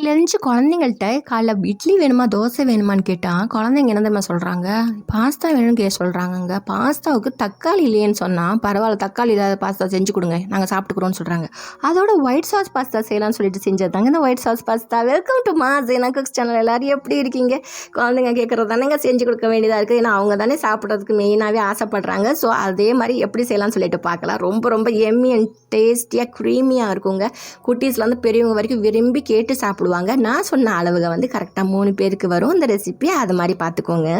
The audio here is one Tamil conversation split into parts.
காலையில் எழுந்துச்சு குழந்தைங்கள்ட்ட காலைல இட்லி வேணுமா தோசை வேணுமான்னு கேட்டால் குழந்தைங்க என்ன தெரியுமா சொல்கிறாங்க பாஸ்தா வேணும்னு கே சொல்கிறாங்கங்க பாஸ்தாவுக்கு தக்காளி இல்லையேன்னு சொன்னால் பரவாயில்ல தக்காளி இல்லாத பாஸ்தா செஞ்சு கொடுங்க நாங்கள் சாப்பிட்டுக்குறோம்னு சொல்கிறாங்க அதோட ஒயிட் சாஸ் பாஸ்தா செய்யலாம்னு சொல்லிட்டு செஞ்சது தாங்க. இந்த white sauce pasta. Welcome to மா ஜெனா குக்ஸ் சேனல் எல்லோரும் எப்படி இருக்கீங்க? குழந்தைங்க கேட்குறது தானேங்க செஞ்சு கொடுக்க வேண்டியதாக இருக்குது ஏன்னா அவங்க தானே சாப்பிட்றதுக்கு மெயினாகவே ஆசைப்படுறாங்க. ஸோ அதே மாதிரி எப்படி செய்யலாம்னு சொல்லிட்டு பார்க்கலாம். ரொம்ப ரொம்ப எம்மி அண்ட் டேஸ்டியாக க்ரீமியாக இருக்குங்க. குட்டீஸ்லேருந்து பெரியவங்க வரைக்கும் விரும்பி கேட்டு போடுவாங்க. நான் சொன்ன அளவுக வந்து கரெக்டாக மூணு பேருக்கு வரும். இந்த ரெசிபி அது மாதிரி பார்த்துக்கோங்க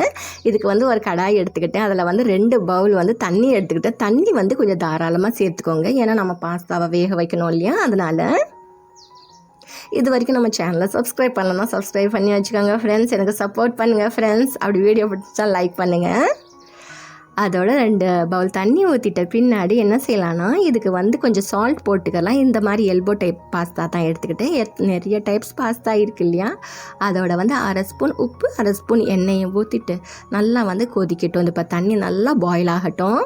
இதுக்கு வந்து ஒரு கடாய் எடுத்துக்கிட்டேன் அதில் வந்து ரெண்டு பவுல் வந்து தண்ணி எடுத்துக்கிட்டேன் தண்ணி வந்து கொஞ்சம் தாராளமாக சேர்த்துக்கோங்க. ஏன்னா நம்ம பாஸ்தாவை வேக வைக்கணும் இல்லையா? அதனால் இது வரைக்கும் நம்ம சேனலை சப்ஸ்கிரைப் பண்ணலாம் சப்ஸ்கிரைப் பண்ணி வச்சுக்கோங்க ஃப்ரெண்ட்ஸ் எனக்கு சப்போர்ட் பண்ணுங்கள் ஃப்ரெண்ட்ஸ் அப்படி வீடியோ பிடிச்சா லைக் பண்ணுங்கள் அதோட ரெண்டு பவுல் தண்ணி ஊற்றிட்ட பின்னாடி என்ன செய்யலான்னா இதுக்கு வந்து கொஞ்சம் சால்ட் போட்டுக்கலாம். இந்த மாதிரி எல்போ டைப் பாஸ்தா தான் எடுத்துக்கிட்டேன். எத் நிறைய டைப்ஸ் பாஸ்தா இருக்கு இல்லையா? அதோட வந்து அரை ஸ்பூன் உப்பு அரை ஸ்பூன் எண்ணெயை ஊற்றிட்டு நல்லா வந்து கொதிக்கட்டும். இந்த இப்போ தண்ணி நல்லா பாயில் ஆகட்டும்.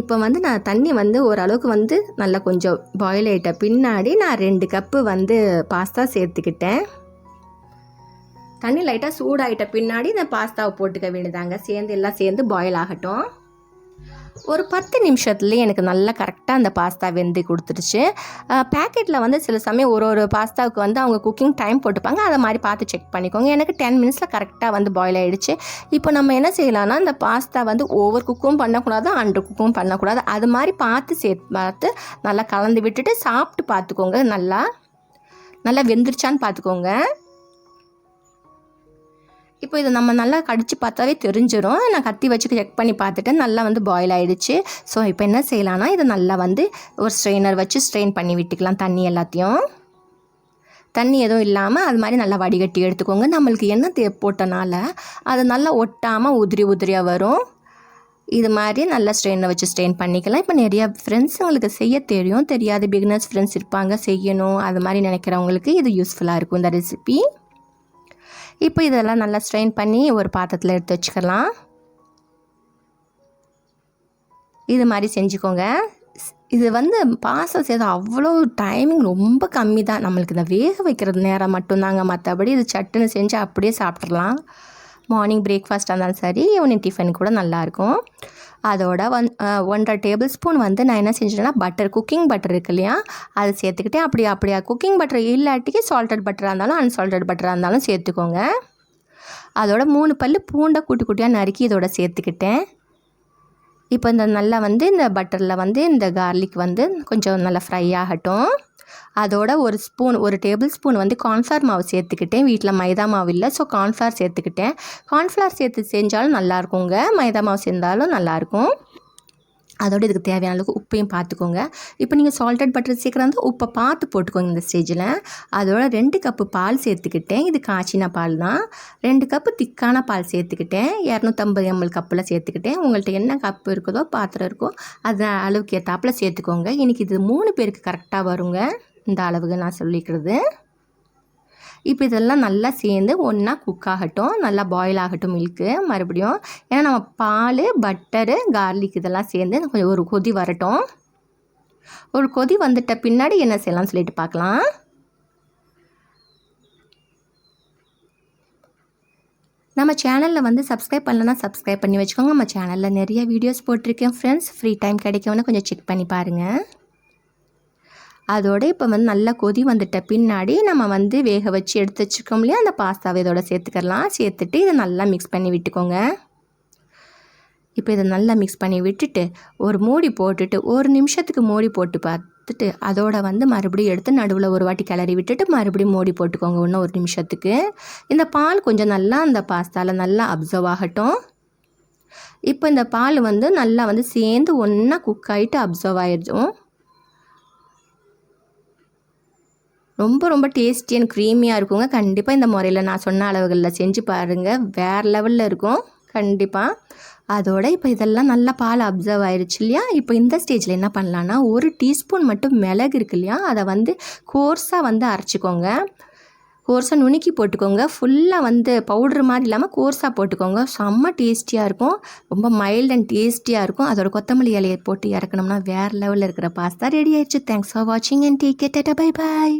இப்போ வந்து நான் தண்ணி வந்து ஓரளவுக்கு வந்து நல்லா கொஞ்சம் பாயில் ஆகிட்ட பின்னாடி நான் ரெண்டு கப்பு வந்து பாஸ்தா சேர்த்துக்கிட்டேன். தண்ணி லைட்டாக சூடாகிட்ட பின்னாடி இந்த பாஸ்தாவை போட்டுக்க வேண்டியதாங்க. சேர்ந்து எல்லாம் சேர்ந்து பாயில் ஆகட்டும். ஒரு பத்து நிமிஷத்துலேயே எனக்கு நல்லா கரெக்டாக அந்த பாஸ்தா வெந்து கொடுத்துருச்சு பேக்கெட்டில் வந்து சில சமயம் ஒரு ஒரு பாஸ்தாவுக்கு வந்து அவங்க குக்கிங் டைம் போட்டுப்பாங்க. அதை மாதிரி பார்த்து செக் பண்ணிக்கோங்க. எனக்கு டென் மினிட்ஸில் கரெக்டாக வந்து பாயில் ஆகிடுச்சு இப்போ நம்ம என்ன செய்யலாம்னா இந்த பாஸ்தா வந்து ஓவர் குக்கும் பண்ணக்கூடாது அண்டர் குக்கும் பண்ணக்கூடாது. அது மாதிரி பார்த்து சேர்த்து பார்த்து நல்லா கலந்து விட்டுட்டு சாப்பிட்டு பார்த்துக்கோங்க. நல்லா நல்லா வெந்துருச்சான்னு பார்த்துக்கோங்க. இப்போ இதை நம்ம நல்லா கடித்து பார்த்தாவே தெரிஞ்சிடும் நான் கத்தி வச்சு செக் பண்ணி பார்த்துட்டு நல்லா வந்து பாயில் ஆகிடுச்சு ஸோ இப்போ என்ன செய்யலாம்னா இதை நல்லா வந்து ஒரு ஸ்ட்ரெயினர் வச்சு ஸ்ட்ரெயின் பண்ணி விட்டுக்கலாம் தண்ணி எல்லாத்தையும். தண்ணி எதுவும் இல்லாமல் அது மாதிரி நல்லா வடிகட்டி எடுத்துக்கோங்க. நம்மளுக்கு எண்ணெய் தே போட்டனால அது நல்லா ஒட்டாமல் உதிரி உதிரியாக வரும். இது மாதிரி நல்லா ஸ்ட்ரெயினை வச்சு ஸ்ட்ரெயின் பண்ணிக்கலாம். இப்போ நிறையா ஃப்ரெண்ட்ஸுங்களுக்கு செய்ய தெரியும். தெரியாத பிகினர்ஸ் ஃப்ரெண்ட்ஸ் இருப்பாங்க. செய்யணும். அது மாதிரி நினைக்கிறவங்களுக்கு இது யூஸ்ஃபுல்லாக இருக்கும் இந்த ரெசிபி இப்போ இதெல்லாம் நல்லா ஸ்ட்ரெயின் பண்ணி ஒரு பாத்திரத்தில் எடுத்து வச்சுக்கலாம். இது மாதிரி செஞ்சுக்கோங்க. இது வந்து பாசம் செய்த அவ்வளோ டைமிங் ரொம்ப கம்மி தான் நம்மளுக்கு இந்த வேக வைக்கிறது நேரம் மட்டும்தாங்க. மற்றபடி இது சட்டுன்னு செஞ்சு அப்படியே சாப்பிட்றலாம் மார்னிங் பிரேக்ஃபாஸ்ட்டாக இருந்தாலும் சரி ஈவினிங் டிஃபன் கூட நல்லாயிருக்கும் அதோட ஒன் ஒன்றரை டேபிள் ஸ்பூன் வந்து நான் என்ன செஞ்சேன்னா பட்டர் குக்கிங் பட்டர் இருக்கு இல்லையா? அதை சேர்த்துக்கிட்டேன். அப்படி அப்படியா? குக்கிங் பட்டர் இல்லாட்டிக்கு சால்டட் பட்டராக இருந்தாலும் அன்சால்டட் பட்டராக இருந்தாலும் சேர்த்துக்கோங்க. அதோட மூணு பல் பூண்டை குட்டி குட்டியாக நறுக்கி இதோட சேர்த்துக்கிட்டேன். இப்போ இந்த நல்லா வந்து இந்த பட்டரில் வந்து இந்த கார்லிக் வந்து கொஞ்சம் நல்லா ஃப்ரை ஆகட்டும். அதோட ஒரு ஸ்பூன் ஒரு டேபிள் ஸ்பூன் வந்து கார்ன்ஃப்ளவர் மாவு சேர்த்துக்கிட்டேன். வீட்டில் மைதா மாவு இல்லை ஸோ கார்ன்ஃப்ளவர் சேர்த்துக்கிட்டேன். கார்ன்ஃப்ளவர் சேர்த்து செஞ்சாலும் நல்லாயிருக்குங்க மைதா மாவு சேர்ந்தாலும் நல்லாயிருக்கும் அதோட இதுக்கு தேவையான அளவுக்கு உப்பையும் பார்த்துக்கோங்க இப்போ நீங்கள் சால்டட் பட்டர் சேர்க்குறாங்க உப்பை பார்த்து போட்டுக்கோங்க இந்த ஸ்டேஜில் அதோட ரெண்டு கப்பு பால் சேர்த்துக்கிட்டேன். இது காய்ச்சின பால் தான். ரெண்டு கப்பு திக்கான பால் சேர்த்துக்கிட்டேன். இரநூத்தம்பது எம்எல் கப்பில் சேர்த்துக்கிட்டேன். உங்கள்கிட்ட என்ன கப்பு இருக்குதோ பாத்திரம் இருக்கோ அது அளவுக்கு ஏற்றாப்பில் சேர்த்துக்கோங்க. இன்றைக்கி இது மூணு பேருக்கு கரெக்டாக வருங்க. இந்த அளவுக்கு நான் சொல்லிக்கிறது. இப்போ இதெல்லாம் நல்லா சேர்ந்து ஒன்றா குக் ஆகட்டும் நல்லா பாயில் ஆகட்டும் மில்க்கு மறுபடியும் ஏன்னா நம்ம பால் பட்டரு கார்லிக் இதெல்லாம் சேர்ந்து கொஞ்சம் ஒரு கொதி வரட்டும். ஒரு கொதி வந்துட்ட பின்னாடி என்ன செய்யலாம்னு சொல்லிட்டு பார்க்கலாம். நம்ம சேனலில் வந்து சப்ஸ்கிரைப் பண்ணலன்னா சப்ஸ்கிரைப் பண்ணி வச்சுக்கோங்க. நம்ம சேனலில் நிறைய வீடியோஸ் போட்டிருக்கேன் ஃப்ரெண்ட்ஸ் ஃப்ரீ டைம் கிடைக்கும்னு கொஞ்சம் செக் பண்ணி பாருங்கள் அதோட இப்போ வந்து நல்லா கொதி வந்துட்ட பின்னாடி நம்ம வந்து வேக வச்சு எடுத்து வச்சுக்கோம் இல்லையா? அந்த பாஸ்தாவை இதோட சேர்த்துக்கலாம். சேர்த்துட்டு இதை நல்லா மிக்ஸ் பண்ணி விட்டுக்கோங்க. இப்போ இதை நல்லா மிக்ஸ் பண்ணி விட்டுட்டு ஒரு மூடி போட்டுட்டு ஒரு நிமிஷத்துக்கு மூடி போட்டு பார்த்துட்டு அதோட வந்து மறுபடியும் எடுத்து நடுவில் ஒரு வாட்டி கிளறி விட்டுட்டு மறுபடியும் மூடி போட்டுக்கோங்க இன்னும் ஒரு நிமிஷத்துக்கு. இந்த பால் கொஞ்சம் நல்லா அந்த பாஸ்தாவில் நல்லா அப்சர்வ் ஆகட்டும். இப்போ இந்த பால் வந்து நல்லா வந்து சேர்ந்து ஒன்றா குக் ஆகிட்டு அப்சர்வ் ஆகிடும் ரொம்ப ரொம்ப டேஸ்டி அண்ட் க்ரீமியாக இருக்குங்க. கண்டிப்பாக இந்த முறையில் நான் சொன்ன அளவுகளில் செஞ்சு பாருங்கள் வேறு லெவலில் இருக்கும். கண்டிப்பாக அதோட இப்போ இதெல்லாம் நல்லா பால் அப்சர்வ் ஆயிடுச்சு இல்லையா? இப்போ இந்த ஸ்டேஜில் என்ன பண்ணலான்னா ஒரு டீஸ்பூன் மட்டும் மிளகு இருக்கு இல்லையா? அதை வந்து கோர்ஸாக வந்து அரைச்சிக்கோங்க. கோர்ஸாக நுணுக்கி போட்டுக்கோங்க. ஃபுல்லாக வந்து பவுட்ரு மாதிரி இல்லாமல் கோர்ஸாக போட்டுக்கோங்க. செம்ம டேஸ்டியாக இருக்கும். ரொம்ப மைல்ட் அண்ட் டேஸ்டியாக இருக்கும். அதோட கொத்தமல்லி இலையை போட்டு இறக்கணும்னா வேறு லெவலில் இருக்கிற பாஸ்தா ரெடி ஆயிடுச்சு தேங்க்ஸ் ஃபார் வாட்சிங் and take care bye bye